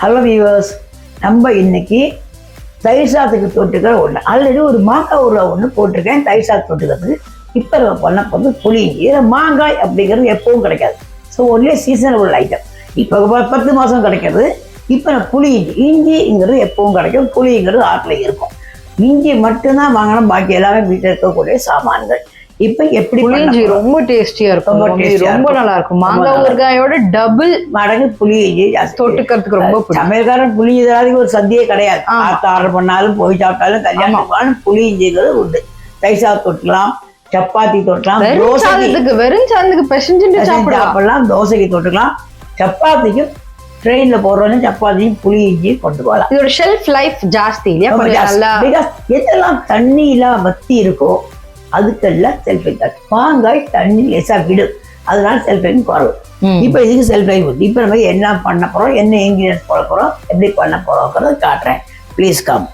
Hello viewers நம்ம இன்னைக்கு தயிர் சாத்துக்கு தொட்டுக்கிற ஒன்று ஆல்ரெடி ஒரு மாங்காய் ஊறுகா ஒன்று போட்டிருக்கேன். தயிர் சாதம் தொட்டுக்கிறதுக்கு இப்போ நம்ம பண்ண போது புளி இதில் மாங்காய் அப்படிங்கிறது எப்பவும் கிடைக்காது. ஸோ ஒன்லி சீசனபிள் ஐட்டம் இப்போ பத்து மாதம் கிடைக்கிறது. இப்போ நான் புளி இஞ்சி. இஞ்சிங்கிறது எப்பவும் கிடைக்கும். புளிங்கிறது ஆட்டில் இருக்கும். இஞ்சி மட்டும்தான் வாங்கணும். பாக்கி எல்லாமே வீட்டில் இருக்கக்கூடிய சாமான்கள். இப்போ எப்படி புளிஞ்சி? ரொம்ப டேஸ்டியா இருக்கும். ரொம்ப. நல்லா இருக்கும். மாங்காய் ஊறுகாயோட டபுள் மடங்கு புளி தொட்டுக்கிறதுக்கு ரொம்ப பிடிக்கும். சமையல்காரன் புளி இதாதிக்கு ஒரு சந்தியே கிடையாது. ஆர்டர் பண்ணாலும் போய் சாப்பிட்டாலும் கல்யாணம் பண்ணாலும் புளி இஞ்சிங்கிறது உண்டு. தயிர் சாதம் தொட்டுக்கலாம் சப்பாத்தி தொட்டலாம் தோசைக்கு வெறும் சாதத்துக்கு பெசஞ்சுட்டு பிசைஞ்சு சாப்பிடலாம். தோசைக்கு தொட்டுக்கலாம். சப்பாத்திக்கும் ட்ரெயினில் போடுறோன்னு சப்பாத்தியும் புளி இஞ்சி கொண்டு போகலாம். இதோட ஷெல்ஃப் லைஃப் ஜாஸ்தி இல்லையா? எதெல்லாம் தண்ணியெல்லாம் வத்தி இருக்கோ அதுக்கெல்லாம் செல்ஃபைன் தான். மாங்காய் தண்ணி லேசாக விடும் அதனால செல்ஃபைன் குறவு. இப்போ இதுக்கு செல்ஃபைன் உண்டு. இப்போ நம்ம என்ன பண்ண போகிறோம் என்ன இன்க்ரீடியன்ஸ் போட போகிறோம் எப்படி பண்ண போகிறோங்கிறத காட்டுறேன். ப்ளீஸ் கம்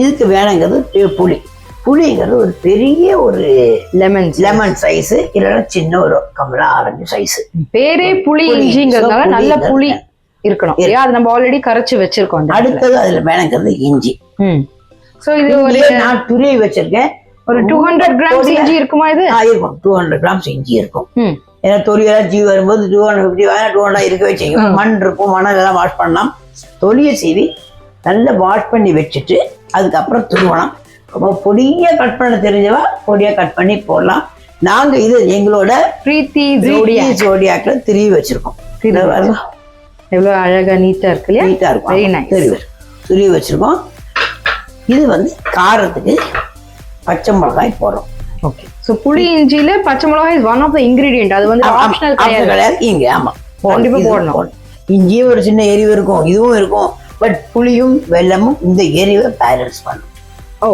இதுக்கு வேணுங்கிறது புளி. புளிங்கிறது ஒரு பெரிய ஒரு லெமன் லெமன் சைஸு இல்லைன்னா சின்ன ஒரு கமலா ஆரஞ்சு சைஸு பேரே புளி. இஞ்சிங்கிறதுனால நல்ல புளி இருக்கணும். அது நம்ம ஆல்ரெடி கரைச்சு வச்சிருக்கோம். அடுத்தது அதில் வேணுங்கிறது இஞ்சி. சோ இது நான் துருவி வச்சிருக்கேன். ஒரு டூ ஹண்ட்ரட் கிராம்ஸ் இஞ்சி இருக்குமா இது? இருக்கும். டூ ஹண்ட்ரட் கிராம்ஸ் இஞ்சி இருக்கும். ஏன்னா தொலியெல்லாம் ஜீ வரும்போது two hundred fifty two hundred இருக்கவே செய்யும். மண் இருக்கும் மணல் எல்லாம் வாஷ் பண்ணலாம். தொலியை சீவி நல்லா வாஷ் பண்ணி வச்சுட்டு அதுக்கப்புறம் துருவணும் ரொம்ப பொடியாக கட் பண்ண தெரிஞ்சவா பொடியாக கட் பண்ணி போடலாம். நாங்கள் இது எங்களோட பிரீத்தி ஜோடியா. ஜோடியாக்கில் திருவி வச்சிருக்கோம். திருவி எவ்வளவு அழகா நீட்டா இருக்கு இல்லையா? நீட்டாக இருக்கும். திருவி துருவி வச்சிருக்கோம். இது வந்து காரத்துக்கு பச்சை மிளகாய் போடுறோம். ஓகே சோ புளி இஞ்சில பச்சை மிளகாய் is one of the ingredient அது வந்து ஆப்ஷனல் கிடையாது. இங்க ஆமா. கண்டிப்பா இது போடணும். இங்கேயும் ஒரு சின்ன எரிவு இருக்கும் இதுவும் இருக்கும். பட் புளியும் வெல்லமும் இந்த எரிவை பேலன்ஸ் பண்ணும்.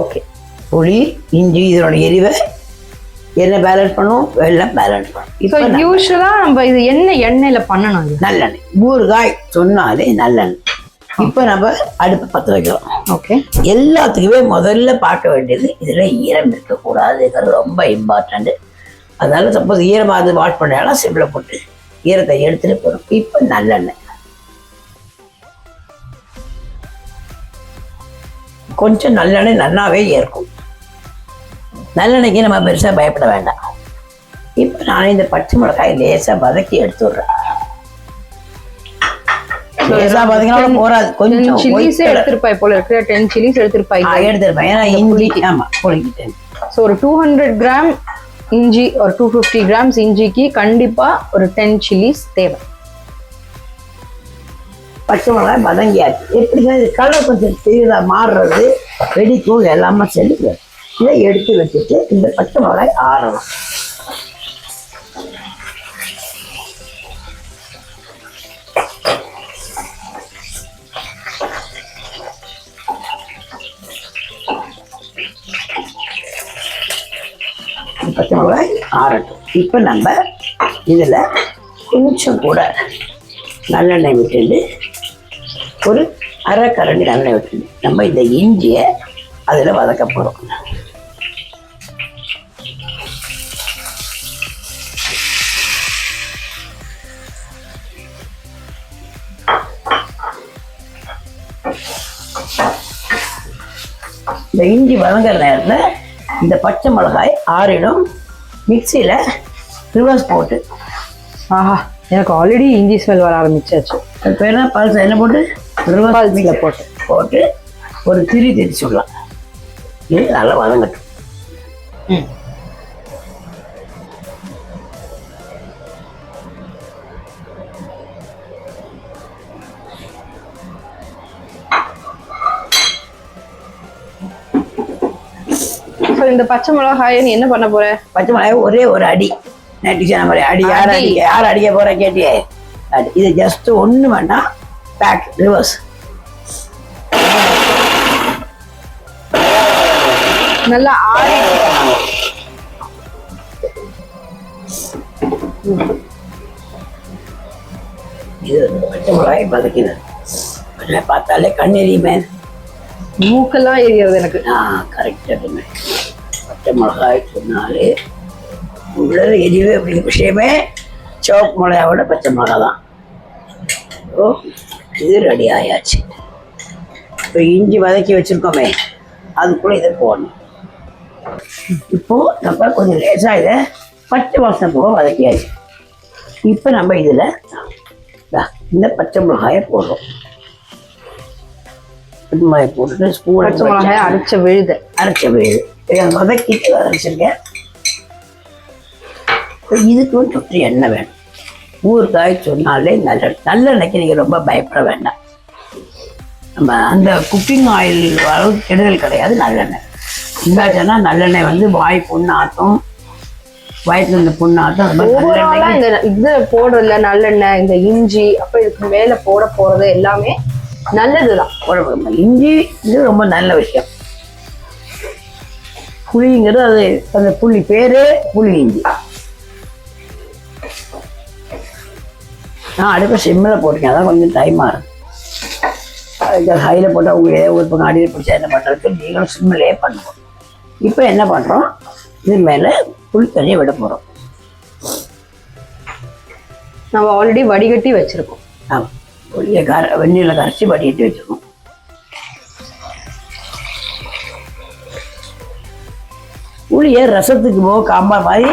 ஓகே புளி இஞ்சி இதனோட எரிவை என்ன பேலன்ஸ் பண்ணும்? வெல்லம் பேலன்ஸ் பண்ணும். இப்போ நான் யூஸ்வலா நம்ம இது என்ன எண்ணெயில பண்ணணும் நல்லெண்ணெய். ஊறுகாய் சொன்னாலே நல்லெண்ணெய். இப்போ நம்ம அடுப்பு பற்ற வைக்கிறோம். ஓகே. எல்லாத்துக்குமே முதல்ல பார்க்க வேண்டியது இதில் ஈரம் இருக்கக்கூடாதுங்கிறது ரொம்ப இம்பார்ட்டண்ட்டு அதனால சப்போஸ் ஈரமாக அது வாஷ் பண்ணாலும் சிம்மில் போட்டு ஈரத்தை எடுத்துட்டு போகணும் இப்போ நல்லெண்ணெய். கொஞ்சம் நல்லெண்ணெய் நல்லாவே ஏற்கும். நல்லெண்ணெய்க்கு நம்ம பெருசாக பயப்பட வேண்டாம். இப்போ நான் இந்த பச்சை மிளகாய் லேசாக வதக்கி எடுத்துடுறேன். லேசாக வதக்கினாலும் போராது கொஞ்சம் சில்லிஸ். எடுத்திருப்பாய் போல இருக்கு. டென் சில்லிஸ் எடுத்திருப்பாய் எடுத்துருப்பேன் ஏன்னா இஞ்சி ஆமா புளிக்கிட்டேன் ஸோ ஒரு டூ ஹண்ட்ரட் கிராம் இஞ்சி ஒரு டூ ஃபிஃப்டி கிராம்ஸ் இஞ்சிக்கு கண்டிப்பா ஒரு டென் சில்லிஸ் தேவை. பச்சை மிளகாய் வதங்கியாச்சு எப்படி இது கலர் கொஞ்சம் சிறிதா மாறுறது வெடிக்கும் எல்லாமே செல்லுது இதை எடுத்து வச்சுட்டு இந்த பச்சை மிளகாய் ஆறணும். இந்த பச்சை மிளகாய் ஆறட்டும். இப்போ நம்ம இதில் கொஞ்சம் கூட நல்லெண்ணெய் விட்டுட்டு ஒரு அரை கரண்டி நல்லெண்ணெய் விட்டுட்டு நம்ம இந்த இஞ்சியை அதில் வதக்க போகிறோம் இந்த இஞ்சி வதங்குற நேரத்தில் இந்த பச்சை மிளகாய் ஆறிடும். மிக்சியில் ரிவர்ஸ் போட்டு. ஆஹா எனக்கு ஆல்ரெடி இஞ்சி ஸ்மெல் வர ஆரம்பிச்சாச்சு. அது பேர் என்ன? பல்ஸ் என்ன போட்டு? ரிவர்ஸ் Pulse ல போட்டு. போட்டு ஒரு திரி திரிச்சு விடலாம். நல்லா வதங்கட்டும். ஸோ இந்த பச்சை மிளகாயை நீ என்ன பண்ண போற? பச்சை மிளகாய் ஒரே ஒரு அடி. நேற்று சொன்ன மாதிரி அடி யார் அடி. யார் அடிக்க போற கேட்டியே? அடி. இது ஜஸ்ட் ஒன்று வேண்டாம் பேக் ரிவர்ஸ் நல்லா ஆறி இது பச்சை மிளகாய் நல்லா பார்த்தாலே கண்ணெறியுமே. மூக்கெல்லாம் எரியறது எனக்கு. ஆ கரெக்டாக மிளகாய் சொன்னாலே உள்ளது எதுவே அப்படிங்கிற விஷயமே சிவப்பு மிளகாவோட பச்சை மிளகா தான். ஓ இது ரெடி ஆயாச்சு. இப்போ இஞ்சி வதக்கி வச்சிருக்கோமே அதுக்குள்ள இதை போடணும். இப்போ நம்ம கொஞ்சம் லேசாக இதை பச்சை வாசனை போக வதக்கியாச்சு. இப்போ நம்ம இதில் இந்த பச்சை மிளகாயை போடுறோம். பச்சை மிளகாயை போட்டுட்டு ஸ்பூன் பச்சை மிளகாய் அரைச்ச விழுது. அரைச்ச விழுது. இதை வதக்கிட்டு அரைச்சிருக்கேன் இப்ப இதுக்கு கொஞ்சம் எண்ணெய் வேணும்? ஊறுகாய் சொன்னாலே நல்ல நல்லெண்ணெய்க்கு நீங்கள் ரொம்ப பயப்பட வேண்டாம். நம்ம அந்த குக்கிங் ஆயில் அளவு கெடுதல் கிடையாது நல்லெண்ணெய். இந்தாச்சுன்னா நல்லெண்ணெய் வந்து வாய் புண்ணாட்டம் வயிற்றுல இந்த புண்ணாட்டம் இந்த இது போடுறதுல நல்லெண்ணெய் இந்த இஞ்சி அப்புறம் இதுக்கு மேல போட போறது எல்லாமே நல்லதுதான். இஞ்சி இது ரொம்ப நல்ல விஷயம். புளிங்கிறது அது அந்த புளி பேரே புளி இஞ்சி நான் அடுப்பை சிம்மில் போட்டிருக்கேன். அதான் கொஞ்சம் டைமாக இருக்கும் இந்த ஹையில் போட்டால் உங்களுக்கு ஏதோ ஒரு பக்கம் அடியில் பிடிச்சா என்ன பண்ணுறதுக்கு நீங்களும் சிம்மிலே பண்ணுவோம் இப்போ என்ன பண்ணுறோம் இது மேலே புளி தண்ணியை விட போகிறோம் நம்ம ஆல்ரெடி வடிகட்டி வச்சிருக்கோம். ஆமாம் புளியை கர வெந்நீரில் கரைச்சி வடிட்டு வச்சுருக்கோம். புளியை ரசத்துக்கு போக காம்பார் மாதிரி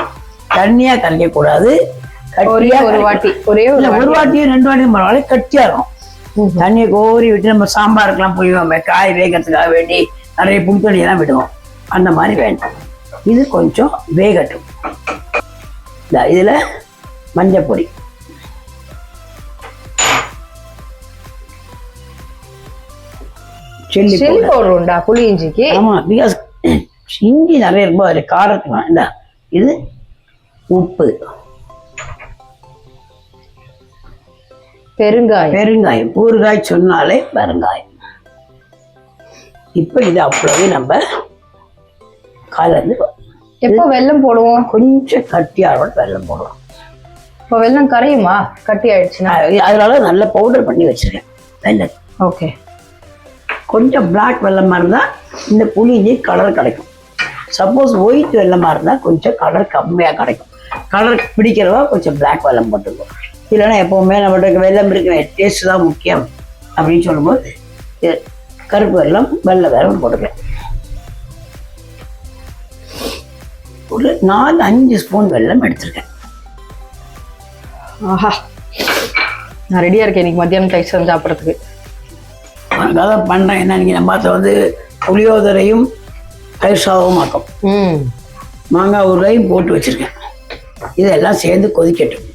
தண்ணியாக கரைக்கக்கூடாது ஒரே கட்டியா ஒரு வாட்டி ஒரே ஒரு வாட்டியும் ரெண்டு வாட்டியும் பரவாயில்ல கட்டியா இருக்கும். தண்ணியை கோரி விட்டு நம்ம சாம்பாருக்கெல்லாம் புளிவோமே காய் வேகத்துக்காக வேண்டி நிறைய புளி தண்ணியெல்லாம் விடுவோம். அந்த மாதிரி வேண்டாம். இது கொஞ்சம் வேகட்டும். இந்த இதில் மஞ்சள் பொடி. சில்லி செல் பவுடர் உண்டா புளி இஞ்சிக்கு ஆமா பிகாஸ் இஞ்சி நிறைய இருக்கும் அதில் காரத்துக்கு இந்த இது உப்பு. பெருங்காயம். பெருங்காயம். ஊறுகாய் சொன்னாலே பெருங்காயம். இப்போ இது அப்படியே நம்ம கலந்து எப்போ வெல்லம் போடுவோம்? கொஞ்சம் கட்டியாரோட வெல்லம் போடலாம். இப்போ வெல்லம் கரையுமா? கட்டி ஆயிடுச்சுன்னா? அதனால நல்ல பவுடர் பண்ணி வச்சிருக்கேன் வெல்லம். ஓகே. கொஞ்சம் பிளாக் வெல்லமாக இருந்தால் இந்த புளிஞ்சி கலர் கிடைக்கும். சப்போஸ் ஒயிட் வெல்லமாக இருந்தால் கொஞ்சம் கலர் கம்மியாக கிடைக்கும். கலர் பிடிக்கிறவா கொஞ்சம் பிளாக் வெல்லம் போட்டுக்கோ. இல்லைன்னா எப்போவுமே நம்மளுக்கு வெல்லம் இருக்கிற டேஸ்ட் தான் முக்கியம் அப்படின்னு சொல்லும்போது கருப்பு வெல்லம் வெள்ளை வெல்லம் போட்டுக்கலாம். ஒரு நாலு அஞ்சு ஸ்பூன் வெல்லம் எடுத்திருக்கேன். ஆஹா. நான் ரெடியா இருக்கேன் இன்னைக்கு மத்தியானம் டைசன் சாப்பிட்றதுக்கு. அதுக்காக தான் பண்ணுறேன் என்ன நீங்கள் நம்ம வந்து புளியோதரையும் தயிர் சாதமும் ஆக்கும் மாங்காய் ஊறுகாயும் போட்டு வச்சிருக்கேன். இதெல்லாம் சேர்ந்து கொதிக்கட்டும்.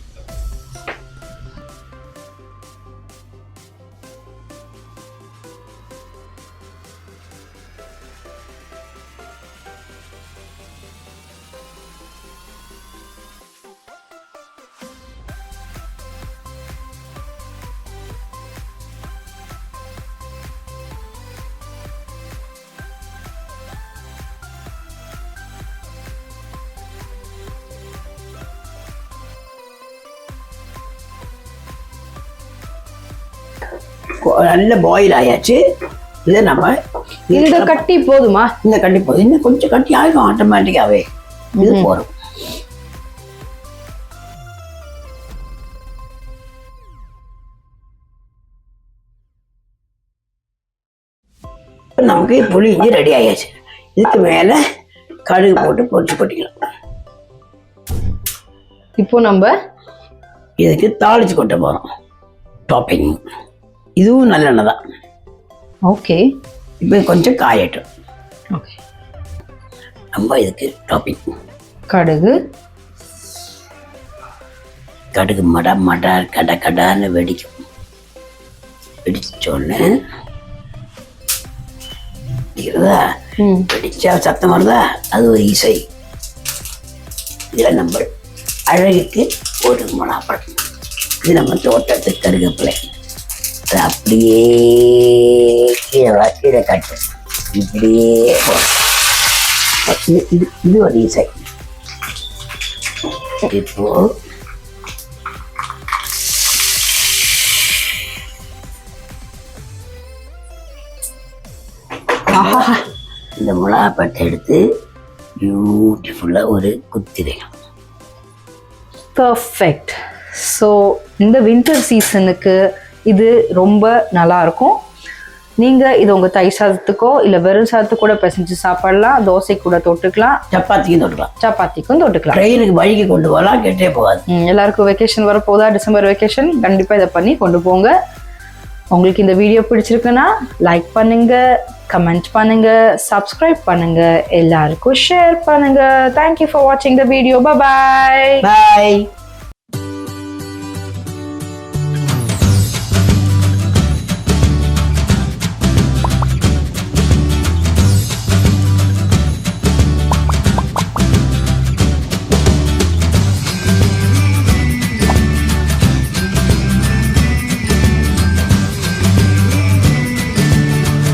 நல்ல பாயில் ஆயாச்சு. இதை நம்ம இந்த கட்டி போதுமா? இந்த கட்டி போதும் இன்னும் கொஞ்சம் கட்டி ஆகிடும் ஆட்டோமேட்டிக்காகவே இது போகிறோம் நமக்கு புளி இஞ்சி ரெடி ஆயாச்சு. இதுக்கு மேலே கடுகு போட்டு பொரிச்சு கொட்டிக்கலாம். இப்போ நம்ம இதுக்கு தாளிச்சு கொட்ட போகிறோம் டாப்பிங் இதுவும் நல்லெண்ணெய் தான் ஓகே. இப்போ கொஞ்சம் காயட்டும். ஓகே. நம்ம இதுக்கு டாப்பிங் கடுகு. கடுகு மட மட கட கடன்னு வெடிக்கும். வெடிச்சோடனே ம். வெடிச்சா சத்தம் வருதா? அது ஒரு இசை. இதில் நம்ம அழகுக்கு ஒரு மணாப்பழம் இது நம்ம தோட்டத்து கருகப்பிள்ளை அப்படியே கீழே கீழே காட்டு இப்படியே. இது இது இது ஒரு இசை இப்போ இந்த மிளகாப்பட்டை எடுத்து பியூட்டிஃபுல்லாக ஒரு குத்திரையும் பர்ஃபெக்ட் ஸோ இந்த வின்டர் சீசனுக்கு இது ரொம்ப நல்லா இருக்கும் நீங்க இது உங்க தை சாதத்துக்கோ இல்ல வெறும் சாதத்துக்கு கூட பிசைஞ்சு சாப்பிடலாம் தோசை கூட தொட்டுக்கலாம். சப்பாத்திக்கும் தொட்டுக்கலாம். சப்பாத்திக்கும் தொட்டுக்கலாம். ட்ரெயினுக்கு வழிக்கு கொண்டு போகலாம் கெட்டே போகாது. எல்லாருக்கும் வெக்கேஷன் வரப்போதா டிசம்பர் வெக்கேஷன் கண்டிப்பா இதை பண்ணி கொண்டு போங்க. உங்களுக்கு இந்த வீடியோ பிடிச்சிருக்குன்னா லைக் பண்ணுங்க கமெண்ட் பண்ணுங்க சப்ஸ்கிரைப் பண்ணுங்க எல்லாருக்கும் ஷேர் பண்ணுங்க. தேங்க்யூ ஃபார் வாட்சிங் த வீடியோ பாய் பாய்